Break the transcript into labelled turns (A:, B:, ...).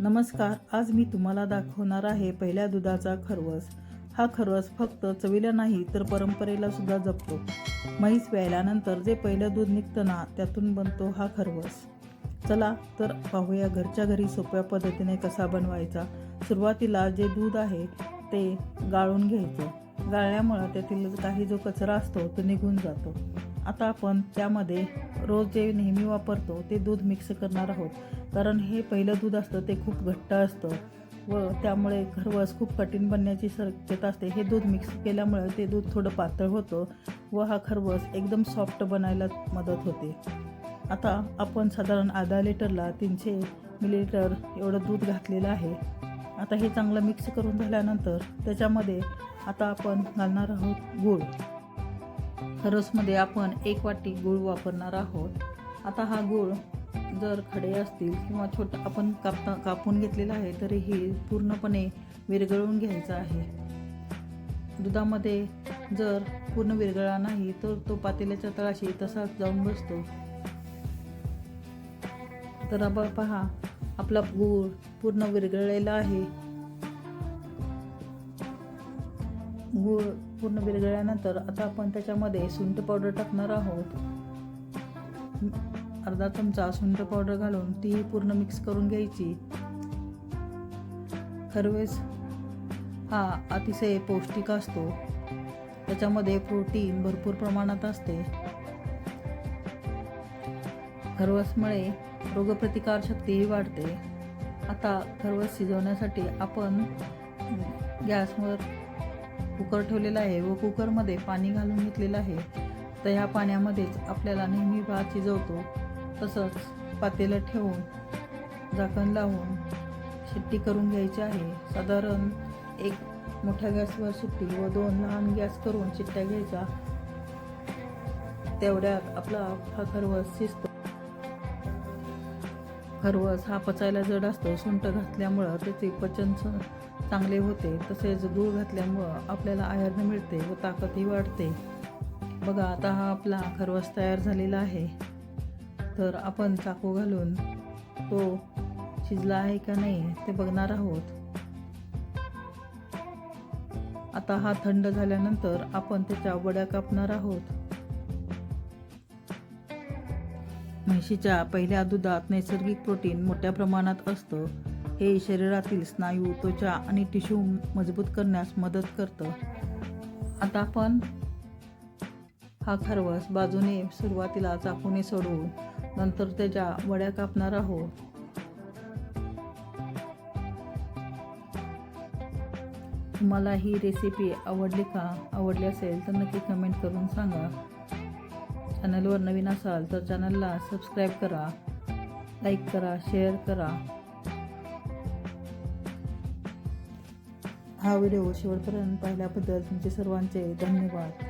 A: नमस्कार आज मी तुम्हाला दाखवणार आहे पहिल्या दुधाचा खरवस. हा खरवस फक्त चवीला नाही तर परंपरेला सुद्धा जपतो. म्हैस प्यायल्यानंतर जे पहिलं दूध निघतं ना त्यातून बनतो हा खरवस. चला तर पाहूया घरच्या घरी सोप्या पद्धतीने कसा बनवायचा. सुरुवातीला जे दूध आहे ते गाळून घ्यायचं. गाळल्यामुळं त्यातील काही जो कचरा असतो तो निघून जातो. आता आपण त्यामध्ये रोज जे नेहमी वापरतो ते दूध मिक्स करणार आहोत. कारण हे पहिलं दूध असतं ते खूप घट्ट असतं. व त्यामुळे खरवस खूप कठीण बनण्याची शक्यता असते. हे दूध मिक्स केल्यामुळे ते दूध थोडं पातळ होतं व हा खरवस एकदम सॉफ्ट बनायला मदत होते. आता आपण साधारण अर्धा लिटरला तीनशे मिलीलिटर एवढं दूध घातलेलं आहे. आता हे चांगलं मिक्स करून झाल्यानंतर त्याच्यामध्ये आता आपण घालणार आहोत गूळ. रसमध्ये आपण एक वाटी गूळ वापरणार आहोत. आता हा गूळ जर खडे असतील किंवा छोटा आपण कापता कापून घेतलेला आहे तरीही पूर्णपणे विरघळून घ्यायचा आहे. दुधामध्ये जर पूर्ण विरघळला नाही तर तो पातेल्याच्या तळाशी तसाच जाऊन बसतो. तर आपण पहा आपला गूळ पूर्ण विरघळलेला आहे. गूळ पूर्ण विरघळल्यानंतर आता आपण त्याच्यामध्ये सुंठ पावडर टाकणार आहोत. अर्धा चमचा सुंठ पावडर घालून ती पूर्ण मिक्स करून घ्यायची. खरवेस हा अतिशय पौष्टिक असतो. त्याच्यामध्ये प्रोटीन भरपूर प्रमाणात असते. खरवसमुळे रोगप्रतिकार शक्तीही वाढते. आता खरवस शिजवण्यासाठी आपण गॅसवर कुकर ठेवलेला आहे व कुकरमध्ये पाणी घालून घेतलेलं आहे. तर ह्या पाण्यामध्येच आपल्याला नेहमी भात शिजवतो तसंच पातेलं ठेवून झाकण लावून शिट्टी करून घ्यायची आहे. साधारण एक मोठ्या गॅसवर शिट्टी व दोन लहान गॅस करून शिट्ट्या घ्यायच्या. तेवढ्यात आपला हा खरवस शिजतो. खरवस हा पचायला जड असतो. सुंट घातल्यामुळं त्याचे पचन चांगले होते. तसेच गूळ घातल्यामुळं आपल्याला आयर्न मिळते व ताकदही वाढते. बघा आता हा आपला खरवस तयार झालेला आहे. तर आपण चाकू घालून तो शिजला आहे का नाही ते बघणार आहोत. आता हा थंड झाल्यानंतर आपण त्याच्या वड्या कापणार आहोत. म्हशीच्या पहिल्या दुधात नैसर्गिक प्रोटीन मोठ्या प्रमाणात असतं. हे शरीरातील स्नायू त्वचा आणि टिश्यू मजबूत करण्यास मदत करतं. आता आपण हा खरवस बाजूने सुरुवातीला चाकूने सोडवू नंतर त्याच्या वड्या कापणार आहोत. तुम्हाला ही रेसिपी आवडली का? आवडली असेल तर नक्की कमेंट करून सांगा. चॅनलवर नवीन असाल तर चॅनलला सबस्क्राईब करा लाईक करा शेअर करा. हा व्हिडिओ शेवटपर्यंत पाहिल्याबद्दल तुमचे सर्वांचे धन्यवाद.